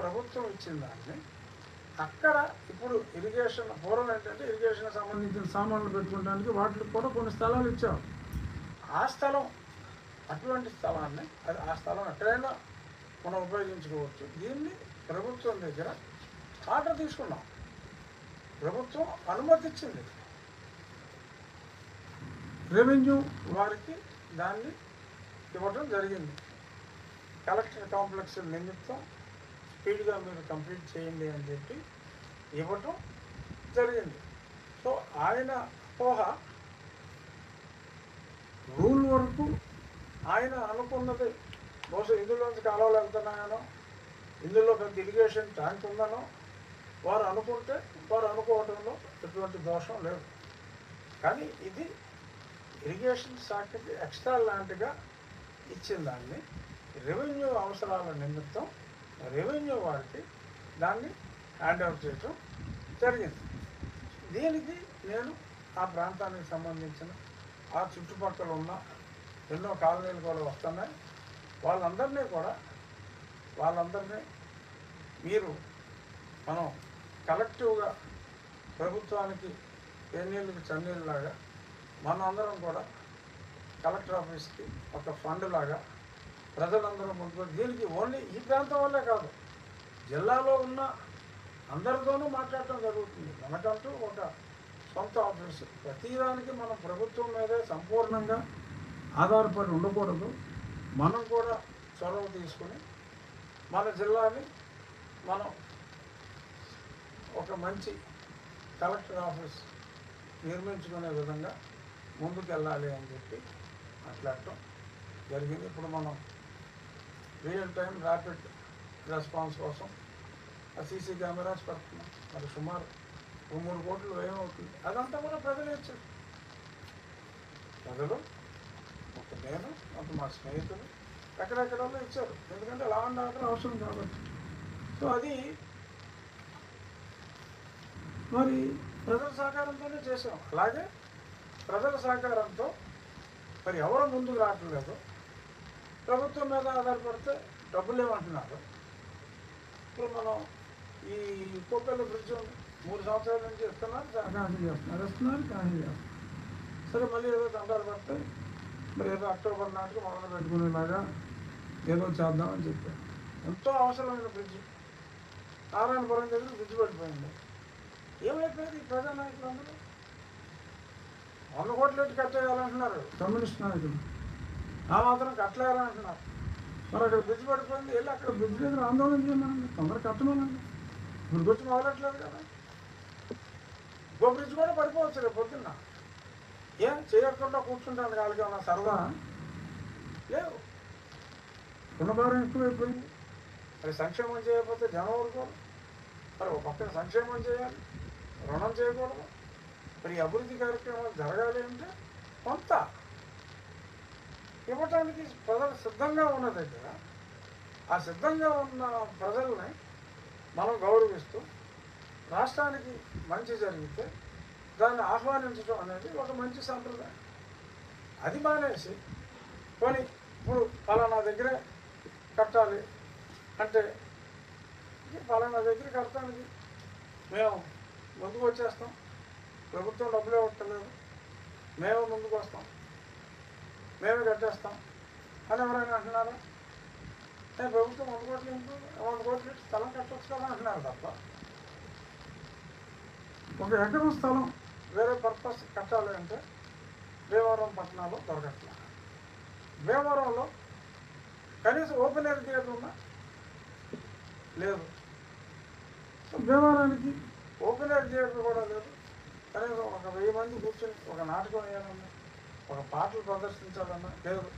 ప్రభుత్వం ఇచ్చిన దాన్ని అక్కడ ఇప్పుడు ఇరిగేషన్ పూర్వం ఏంటంటే ఇరిగేషన్ సంబంధించిన సామాన్లు పెట్టుకోవడానికి వాటికి కూడా కొన్ని స్థలాలు ఇచ్చాం. ఆ స్థలం అటువంటి స్థలాన్ని అది ఆ స్థలం ఎక్కడైనా మనం ఉపయోగించుకోవచ్చు. దీన్ని ప్రభుత్వం దగ్గర ఆర్డర్ తీసుకున్నాం. ప్రభుత్వం అనుమతిచ్చింది. రెవెన్యూ వారికి దాన్ని ఇవ్వడం జరిగింది. కలెక్టర్ కాంప్లెక్స్ నిమిత్తం స్పీడ్గా మీరు కంప్లీట్ చేయండి అని చెప్పి ఇవ్వటం జరిగింది. సో ఆయన అపోహ రూల్ వరకు ఆయన అనుకున్నది. బహుశా ఇందులోంచి కాలువలు వెళ్తున్నాయనో ఇందులో పెద్ద ఇరిగేషన్ ట్యాంక్ ఉందనో వారు అనుకుంటే వారు అనుకోవడంలో ఎటువంటి దోషం లేదు. కానీ ఇది ఇరిగేషన్ శాఖకి ఎక్స్ట్రా లాంటిగా ఇచ్చిన దాన్ని రెవెన్యూ అవసరాల నిమిత్తం రెవెన్యూ వారికి దాన్ని హ్యాండ్ ఓవర్ చేయటం జరిగింది. దీనికి నేను ఆ ప్రాంతానికి సంబంధించిన ఆ చుట్టుపక్కల ఉన్న ఎన్నో కాలనీలు కూడా వస్తున్నాయి. వాళ్ళందరినీ కూడా వాళ్ళందరినీ మీరు మనం కలెక్టివ్గా ప్రభుత్వానికి ఎన్నీళ్ళకి చన్నీళ్ళలాగా మనందరం కూడా కలెక్టర్ ఆఫీస్కి ఒక ఫండ్ లాగా ప్రజలందరూ ముందుకు దీనికి ఓన్లీ ఈ ప్రాంతం వల్లే కాదు జిల్లాలో ఉన్న అందరితోనూ మాట్లాడటం జరుగుతుంది. మనకంటూ ఒక సొంత ఆఫీసు. ప్రతిదానికి మనం ప్రభుత్వం మీదే సంపూర్ణంగా ఆధారపడి ఉండకూడదు. మనం కూడా చొరవ తీసుకుని మన జిల్లాని మనం ఒక మంచి కలెక్టర్ ఆఫీస్ నిర్మించుకునే విధంగా ముందుకు వెళ్ళాలి అని చెప్పి మాట్లాడటం జరిగింది. ఇప్పుడు మనం రియల్ టైం ర్యాపిడ్ రెస్పాన్స్ కోసం ఆ సీసీ కెమెరాస్ పెడుతున్నాం మరి సుమారు ఓ మూడు కోట్లు వ్యయం అవుతుంది. అదంతా కూడా ప్రజలు ఇచ్చారు. ప్రజలు ఒక నేను ఒక మా స్నేహితులు ఎక్కడెక్కడో ఇచ్చారు. ఎందుకంటే లా అండ్ ఆర్డర్ అవసరం కాబట్టి. సో అది మరి ప్రజల సహకారంతోనే చేసాం అలాగే ప్రజల సహకారంతో మరి ఎవరు ముందుకు రావట్లేదు? ప్రభుత్వం మీద ఆధారపడితే డబ్బులు ఏమంటున్నారు ఇప్పుడు మనం ఈ కోపెల్ల బ్రిడ్జ్ మూడు సంవత్సరాల నుంచి ఇస్తున్నారు క్యాన్సిల్ చేస్తున్నారు ఇస్తున్నారు క్యాన్సిల్ చేస్తున్నారు. సరే మళ్ళీ ఏదో దండాలు పడితే మరి ఏదో అక్టోబర్ నాటికి మొదలు పెట్టుకునేలాగా ఏదో చేద్దామని చెప్పారు. ఎంతో అవసరమైన బ్రిడ్జ్. నారాయణపురం దగ్గర బ్రిడ్జ్ పడిపోయింది. ఏమైపోయింది ఈ ప్రజా నాయకులు అందరూ వంద కోట్ల ఎట్టి చేయాలంటున్నారు కమ్యూనిస్ట్ నాయకులు. ఆ మాత్రం కట్టలేరంటున్నారు మరి అక్కడ బ్రిడ్జ్ పడిపోయింది వెళ్ళి అక్కడ బ్రిడ్జ్ దగ్గర ఆందోళన చేయమనండి తొందర కట్టమనండి. ఇప్పుడు గుర్తు మొదలట్లేదు కదా. ఇంకో బ్రిడ్జ్ కూడా పడిపోవచ్చు రేపు పొద్దున్న. ఏం చేయకుండా కూర్చుంటాను వాళ్ళకి ఏమన్నా సరదా? లేవు. రుణభారం ఎక్కువైపోయింది. మరి సంక్షేమం చేయకపోతే జనం ఊరుకోరు. మరి ఒక పక్కన సంక్షేమం చేయాలి రుణం చేయకూడదు. మరి అభివృద్ధి కార్యక్రమాలు జరగాలి అంటే కొంత ఇవ్వటానికి ప్రజలు సిద్ధంగా ఉన్న దగ్గర ఆ సిద్ధంగా ఉన్న ప్రజల్ని మనం గౌరవిస్తూ రాష్ట్రానికి మంచి జరిగితే దాన్ని ఆహ్వానించడం అనేది ఒక మంచి సంప్రదాయం. అది మానేసి కొని ఇప్పుడు పలానా దగ్గరే కట్టాలి అంటే పలానా దగ్గర కట్టడానికి మేము ముందుకు వచ్చేస్తాం. ప్రభుత్వం డబ్బులు ఇవ్వట్లేదు. మేము ముందుకు వస్తాం. మేమే కట్టేస్తాం. అని ఎవరైనా అంటున్నారా? నేను ప్రభుత్వం వంద కోట్లు ఉంటుంది వంద కోట్లు స్థలం కట్టవచ్చు కదా అంటున్నారు తప్ప. ఒక ఎకరం స్థలం వేరే పర్పస్ కట్టాలి అంటే భీమవరం పట్టణంలో దొరకట్ల. భీమవరంలో కనీసం ఓపెన్ ఎయిర్ థియేటర్ ఉందా? లేదు. సో భీమవరానికి ఓపెన్ ఎయిర్ థియేటర్ కూడా లేదు. కనీసం ఒక వెయ్యి మంది కూర్చొని ఒక నాటకం వేయాలన్నా ఒక పాటలు ప్రదర్శించాలన్నా లేదు.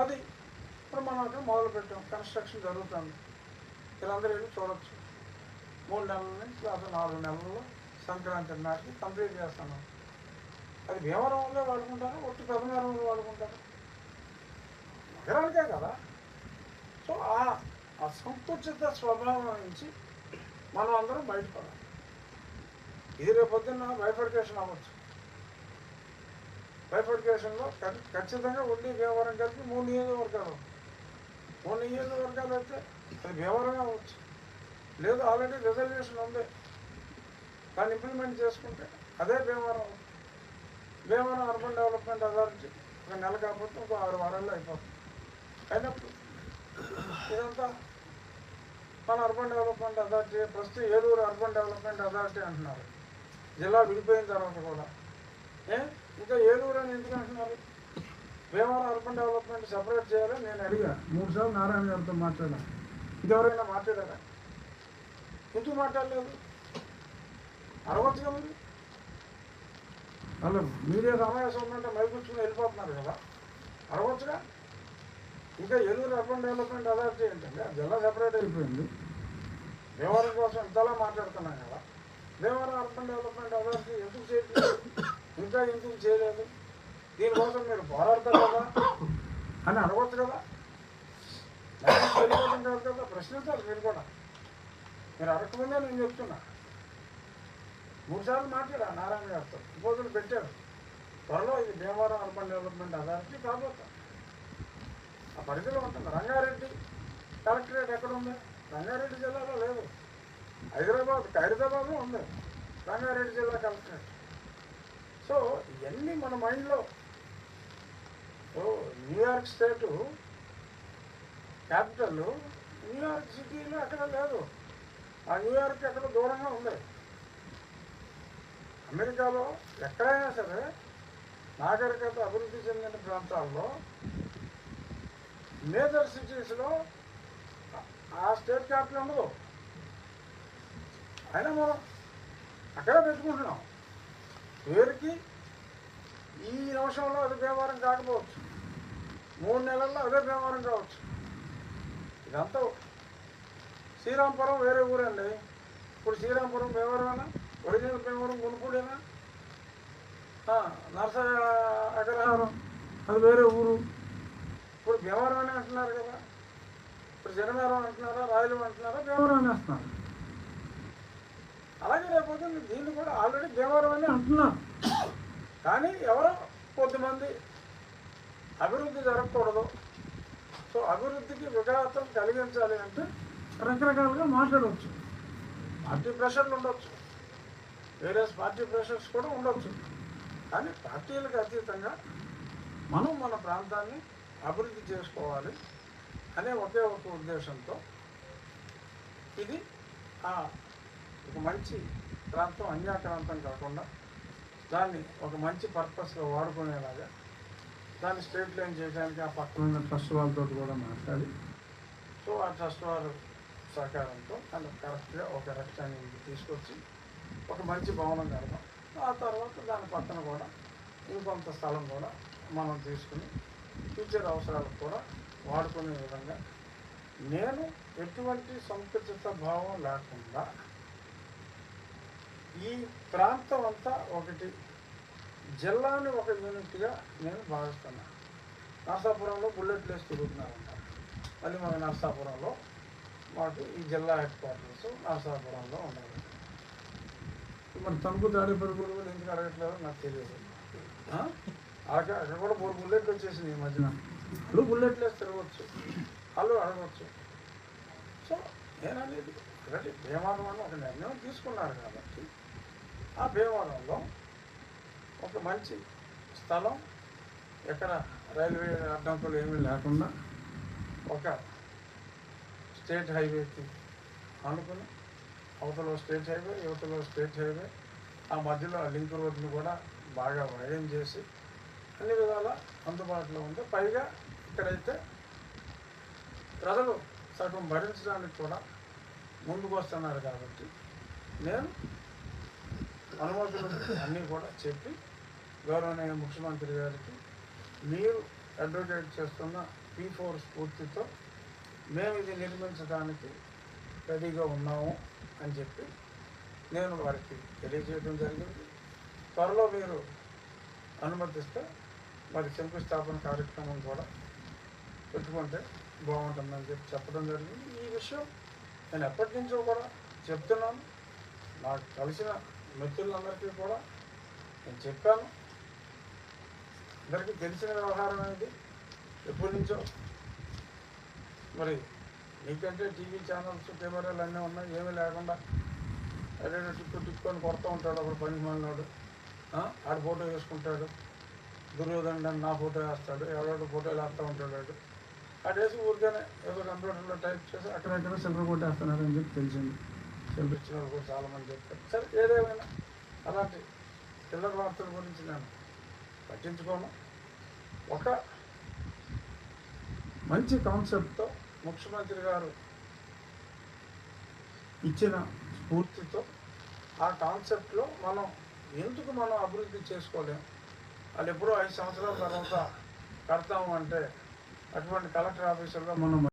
అది ఇప్పుడు మనం అక్కడ మొదలు పెట్టాం కన్స్ట్రక్షన్ జరుగుతుంది. వీళ్ళందరూ వెళ్ళి చూడొచ్చు. మూడు నెలల నుంచి లేదా నాలుగు నెలల్లో సంక్రాంతి నాటికి కంప్లీట్ చేస్తాను. అది భీమవరంలో వాడుకుంటారు? ఒట్టి పెదమేరంలో వాడుకుంటారు? నగరానికే కదా. సో ఆ అసంకుచిత స్వభావం నుంచి మనం అందరం బయటపడాలి. ఇది రేపొద్దున్న బైఫర్కేషన్ అవ్వచ్చు. బైఫర్కేషన్లో ఖచ్చితంగా ఉండి భీమవరం కలిపి మూడు నియోజకవర్గాలు మూడు నియోజకవర్గాలు అయితే అది భీమవరమే అవ్వచ్చు. లేదు ఆల్రెడీ రిజర్వేషన్ ఉంది. దాన్ని ఇంప్లిమెంట్ చేసుకుంటే అదే Bhimavaram Bhimavaram urban development authority ఒక నెల కాకపోతే ఒక ఆరు వారాల్లో అయిపోతుంది. అయినప్పుడు ఇదంతా మన అర్బన్ డెవలప్మెంట్ అథారిటీ ప్రస్తుతం ఏలూరు అర్బన్ డెవలప్మెంట్ అథారిటీ అంటున్నారు. జిల్లా విడిపోయిన తర్వాత కూడా. ఏ? ఇంకా ఏలూరు అని ఎందుకు అంటున్నారు? భీమవరం అర్బన్ డెవలప్మెంట్ సెపరేట్ చేయాలని నేను అడిగా. మూడు సార్లు నారాయణ గారితో మాట్లాడాను ఇంకెవరైనా మాట్లాడారా? ఎందుకు మాట్లాడలేదు? అరవచ్చుగా కదా వాళ్ళు మీడియా సమావేశం ఉందంటే మైకూర్చుకుని వెళ్ళిపోతున్నారు కదా. అరవచ్చుగా? ఇంకా ఏలూరు అర్బన్ డెవలప్మెంట్ అథారిటీ ఏంటంటే జిల్లా సెపరేట్ అయిపోయింది. భీమవరం కోసం ఇంతలా మాట్లాడుతున్నాం కదా. భీమవరం అర్బన్ డెవలప్మెంట్ అథారిటీ ఎందుకు చేయట్లేదు ఇంకా ఎందుకు చేయలేదు? దీనికోసం మీరు పోరాడతారు కదా? అని అడగొచ్చు కదా? నాకు కాదు కదా ప్రశ్నించాలి మీరు కూడా. మీరు అడగకుండా నేను చెప్తున్నా. మూడు సార్లు మాట్లాడా నారాయణ గారితో? రోజులు పెట్టారు. త్వరలో ఇది భీమవరం అర్బన్ డెవలప్మెంట్ అథారిటీ కాబోతా. ఆ పరిధిలో ఉంటుంది. రంగారెడ్డి కలెక్టరేట్ ఎక్కడ ఉంది? రంగారెడ్డి జిల్లాలో లేదు. హైదరాబాద్ హైదరాబాద్లో ఉంది. రంగారెడ్డి జిల్లా కలెక్టరేట్. సో ఇవన్నీ మన మైండ్లో. ఓ New York state capital New York సిటీలో ఎక్కడ లేదు. ఆ న్యూయార్క్ ఎక్కడ దూరంగా ఉంది. అమెరికాలో ఎక్కడైనా సరే నాగరికత అభివృద్ధి చెందిన ప్రాంతాల్లో మేజర్ సిటీస్లో ఆ స్టేట్ క్యాపిటల్ ఉండదు. అయినా మనం అక్కడే పెట్టుకుంటున్నాం. పేరుకి ఈ నిమిషంలో అది వ్యవహారం కాకపోవచ్చు. మూడు నెలల్లో అదే వ్యవహారం కావచ్చు. ఇదంతా శ్రీరాంపురం వేరే ఊరండి. ఇప్పుడు శ్రీరాంపురం భీమవరమేనా ఒరిజినల్ వ్యవహారం గునుపూడేనా నరస అగ్రహారం. అది వేరే ఊరు. ఇప్పుడు వ్యవహారం అని అంటున్నారు కదా. ఇప్పుడు జనమేరం అంటున్నారా రాయలు అంటున్నారా వ్యవహారం అని అంటున్నారు? అలాగే రేపు దీన్ని కూడా ఆల్రెడీ భీమవరం అని అంటున్నారు కానీ ఎవరో కొద్దిమంది అభివృద్ధి జరగకూడదు. సో అభివృద్ధికి విఘాతం కలిగించాలి అంటే రకరకాలుగా మాట్లాడవచ్చు. పార్టీ ప్రెషర్లు ఉండొచ్చు. వేరే పార్టీ ప్రెషర్స్ కూడా ఉండొచ్చు. కానీ పార్టీలకు అతీతంగా మనం మన ప్రాంతాన్ని అభివృద్ధి చేసుకోవాలి అనే ఒకే ఒక ఉద్దేశంతో ఇది ఆ ఒక మంచి ప్రాంతం అన్యాక్రాంతం కాకుండా దాన్ని ఒక మంచి పర్పస్గా వాడుకునేలాగా దాన్ని స్ట్రేట్ లైన్ చేయడానికి ఆ పక్కన ఉన్న ట్రస్ట్ వాళ్ళతో కూడా మాట్లాడి సో ఆ ట్రస్ట్ వారు సహకారంతో దాన్ని కరెక్ట్గా ఒక రెక్టాంగిల్ తీసుకొచ్చి ఒక మంచి భవనం కడదాం. ఆ తర్వాత దాని పక్కన కూడా ఇంకొంత స్థలం కూడా మనం తీసుకుని ఫ్యూచర్ అవసరాలకు కూడా వాడుకునే విధంగా నేను ఎటువంటి సంకుచిత భావం లేకుండా ఈ ప్రాంతం అంతా ఒకటి. జిల్లాని ఒక యూనిట్గా నేను భావిస్తున్నాను నర్సాపురంలో బుల్లెట్ ప్లేస్ తిరుగుతున్నారంట. మళ్ళీ మన నర్సాపురంలో మాకు ఈ జిల్లా హెడ్ క్వార్టర్స్ నర్సాపురంలో ఉన్నాయి. మరి తణుకు తాడేపల్లి కూడా ఎందుకు అడగట్లేదో నాకు తెలియదు. అక్కడ అక్కడ కూడా మూడు బుల్లెట్లు వచ్చేసింది ఈ మధ్యన. వాళ్ళు బుల్లెట్లు వేసి తిరగవచ్చు వాళ్ళు అడగవచ్చు సో నేననేది ఒకటి ప్రేమానం అని ఒక నిర్ణయం తీసుకున్నారు కాబట్టి ఆ భీమవరంలో ఒక మంచి స్థలం ఎక్కడ రైల్వే అడ్డంకులు ఏమీ లేకుండా ఒక స్టేట్ హైవేకి అనుకుని అవతల స్టేట్ హైవే యువతలో స్టేట్ హైవే ఆ మధ్యలో లింక్ రోడ్ని కూడా బాగా వైడన్ చేసి అన్ని విధాల అందుబాటులో ఉంది. పైగా ఇక్కడైతే ప్రజలు సగం భరించడానికి కూడా ముందుకు వస్తున్నారు కాబట్టి నేను అనుమతులు అన్నీ కూడా చెప్పి గౌరవనీయ ముఖ్యమంత్రి గారికి మీరు అడ్వకేట్ చేస్తున్న పీ ఫోర్ స్ఫూర్తితో మేము ఇది నిర్మించడానికి రెడీగా ఉన్నాము అని చెప్పి నేను వారికి తెలియజేయడం జరిగింది. త్వరలో మీరు అనుమతిస్తే మరి శంకుస్థాపన కార్యక్రమం కూడా పెట్టుకుంటే బాగుంటుందని చెప్పి చెప్పడం జరిగింది. ఈ విషయం నేను ఎప్పటి నుంచో కూడా చెప్తున్నాను. నాకు కలిసిన మిత్రులందరికీ కూడా నేను చెప్పాను. అందరికీ తెలిసిన వ్యవహారం అనేది ఎప్పటి నుంచో మరి నీకంటే టీవీ ఛానల్స్ కెమెరాలు అన్నీ ఉన్నాయి. ఏమీ లేకుండా అదే టిక్కు టిక్కు అని కొడుతూ ఉంటాడు ఒకడు పని మాలినాడు. ఆడు ఫోటో వేసుకుంటాడు. దుర్యోధనుడు అని నా ఫోటో వేస్తాడు. ఎవడో ఫోటోలు వేస్తూ ఉంటాడు వాడు. ఆ డేస్ ఊరికనే ఏదో కంప్యూటర్లో టైప్ చేసి అక్కడెక్కడ సిల్వర్ కొట్టేస్తున్నారు అని చెప్పి తెలిసింది. సిల్వర్ వాళ్ళు కూడా చాలామంది చెప్తారు సరే ఏదేమైనా అలాంటి చిల్లర వార్తల గురించి నేను పట్టించుకోను. ఒక మంచి కాన్సెప్ట్తో ముఖ్యమంత్రి గారు ఇచ్చిన స్ఫూర్తితో ఆ కాన్సెప్ట్లో మనం ఎందుకు మనం అభివృద్ధి చేసుకోలేము వాళ్ళు ఎప్పుడో ఐదు సంవత్సరాల తర్వాత కడతాము అంటే అటువంటి కలెక్టర్ ఆఫీసర్గా మనం